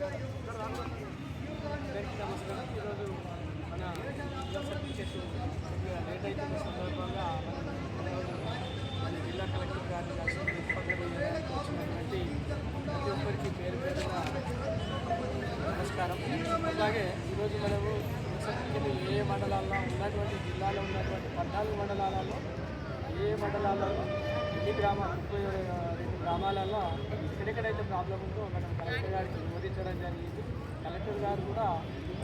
అందరికీ నమస్కారం. ఈరోజు మన సర్టిఫికేట్ లేట్ అయితున్న సందర్భంగా మన జిల్లా కలెక్టర్ గారిని వచ్చినటువంటి ప్రతి ఒక్కరికి పేరు పేరుగా నమస్కారం అలాగే ఈరోజు మనము సర్టిఫికేట్ ఏ మండలాల్లో ఉన్నటువంటి జిల్లాలో ఉన్నటువంటి పద్నాలుగు మండలాలలో ఏ మండలాలలో ఎన్ని గ్రామ రెండు గ్రామాలలో ఎక్కడెక్కడైతే ప్రాబ్లం ఉందో మనం కలెక్టర్ గారికి వివరించడం జరిగింది. కలెక్టర్ గారు కూడా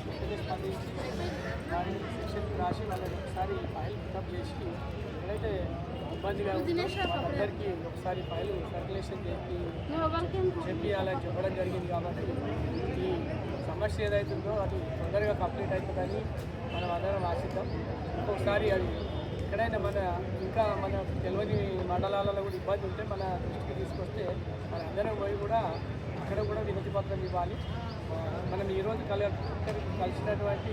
వెంటనే స్పందించి వారి సెక్షన్ రాసి వాళ్ళని ఒకసారి ఫైల్ పికప్ చేసి ఎక్కడైతే ఇబ్బందిగా అందరికీ ఒకసారి ఫైల్ సర్క్యులేషన్ చేసి చెప్పియాలని చెప్పడం జరిగింది కాబట్టి ఈ సమస్య ఏదైతుందో అది తొందరగా కంప్లీట్ అవుతుందని మనం అందరం ఆశిద్దాం. ఇంకొకసారి అది ఎక్కడైనా మన ఇంకా మన తెలియని మండలాలలో కూడా ఇబ్బంది ఉంటే మన దృష్టికి తీసుకొస్తే మన అందరం పోయి కూడా అక్కడ కూడా వినతి పత్రం ఇవ్వాలి. మనం ఈరోజు కలెక్టర్ కలిసినటువంటి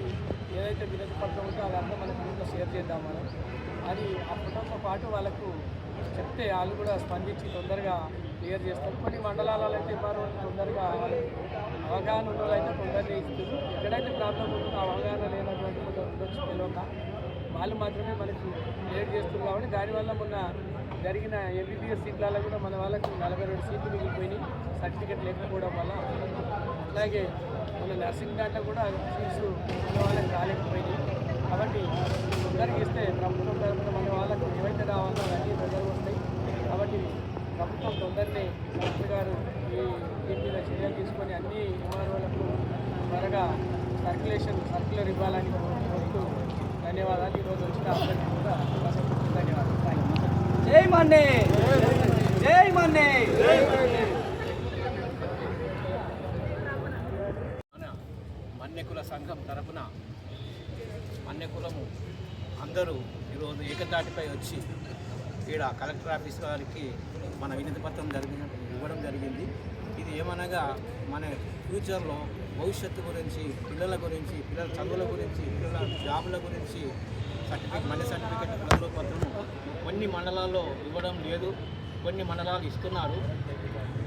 ఏదైతే వినతి పత్రం ఉందో అదంతా మన గ్రూప్లో షేర్ చేద్దాం మనం. అది ఆ ఫోటోతో పాటు వాళ్ళకు చెప్తే వాళ్ళు కూడా స్పందించి తొందరగా క్లియర్ చేస్తారు. కొన్ని మండలాలలో అయితే మరో తొందరగా అవగాహన ఉన్న వాళ్ళు అయితే తొందరగా ఇస్తారు. ఎక్కడైతే ప్రాబ్లం ఉంటుందో ఆ అవగాహన లేనటువంటి కొంత ఉండొచ్చు తెలియక. వాళ్ళు మాత్రమే మనకి లేట్ చేస్తున్నారు కాబట్టి దానివల్ల మొన్న జరిగిన ఎంబీబీఎస్ సీట్లలో కూడా మన వాళ్ళకి నలభై రెండు సీట్లు మిగిలిపోయినాయి. సర్టిఫికెట్ లేకపోవడం వల్ల. అలాగే మన నర్సింగ్ దాంట్లో కూడా సీట్స్ మన వాళ్ళకి రాలేకపోయినాయి. కాబట్టి తొందరగా ఇస్తే ప్రభుత్వం తరఫున మన వాళ్ళకు ఏవైతే రావాలో అవన్నీ ప్రజలు వస్తాయి. కాబట్టి ప్రభుత్వం తొందరనే మంత్రి గారు ఈ దీని మీద చర్యలు తీసుకొని అన్ని ఎంఆర్ఓలకు త్వరగా సర్క్యులేషన్ సర్క్యులర్ ఇవ్వాలని కోరుతూ ధన్యవాదాలు. ఈరోజు వచ్చిన అందరికీ కూడా ధన్యవాదాలు. జై మన్నే! జై మన్నే! మన్నెకుల మన్యకుల సంఘం తరపున మన్యకులము అందరూ ఈరోజు ఏకతాటిపై వచ్చి ఈడ కలెక్టర్ ఆఫీస్ వారికి మన వినతి పత్రం జరిగిన ఇవ్వడం జరిగింది. ఇది ఏమనగా మన ఫ్యూచర్లో భవిష్యత్తు గురించి పిల్లల గురించి పిల్లల చదువుల గురించి పిల్లల జాబుల గురించి సర్టిఫికేట్ మనీ సర్టిఫికేట్ పదవుల పత్రము కొన్ని మండలాల్లో ఇవ్వడం లేదు కొన్ని మండలాలు ఇస్తున్నారు.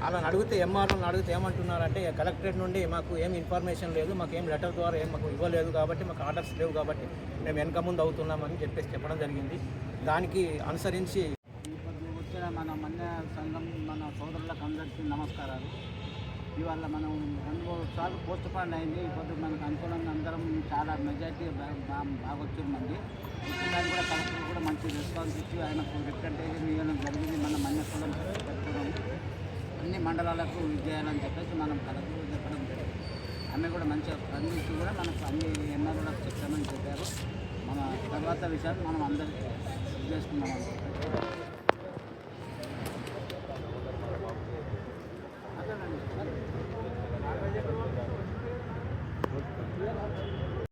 అలా అడిగితే ఎంఆర్ఓని అడిగితే ఏమంటున్నారంటే కలెక్టరేట్ నుండి మాకు ఏం ఇన్ఫర్మేషన్ లేదు మాకు ఏం లెటర్ ద్వారా ఏం మాకు ఇవ్వలేదు కాబట్టి మాకు ఆర్డర్స్ లేవు కాబట్టి మేము వెనక ముందు అవుతున్నామని చెప్పేసి చెప్పడం జరిగింది. దానికి అనుసరించి ఇప్పుడు వచ్చిన మన మన్య సంఘం మన సోదరులకు అందరికీ నమస్కారాలు. ఇవాళ మనం రెండు మూడు సార్లు పోస్ట్ పాండ్ అయింది. ఇప్పుడు మనకు అనుకూలంగా అందరం చాలా మెజార్టీ బాగా బాగా వచ్చింది మంది దాన్ని కూడా కలెక్టర్ కూడా మంచి రెస్పాన్స్ ఇచ్చి ఆయన రిప్రజెంటేషన్ ఇవ్వడం జరిగింది. మన మన్యకులం పెట్టుకోవడం అన్ని మండలాలకు విద్యాలని చేయాలని చెప్పేసి మనం కలెక్టర్ చెప్పడం జరిగింది. ఆమె కూడా మంచిగా స్పందించి కూడా మనకు అన్ని ఎన్ఆర్లకు చెప్తామని చెప్పారు. మన తర్వాత విషయాలు మనం అందరికీ చేసుకున్నాం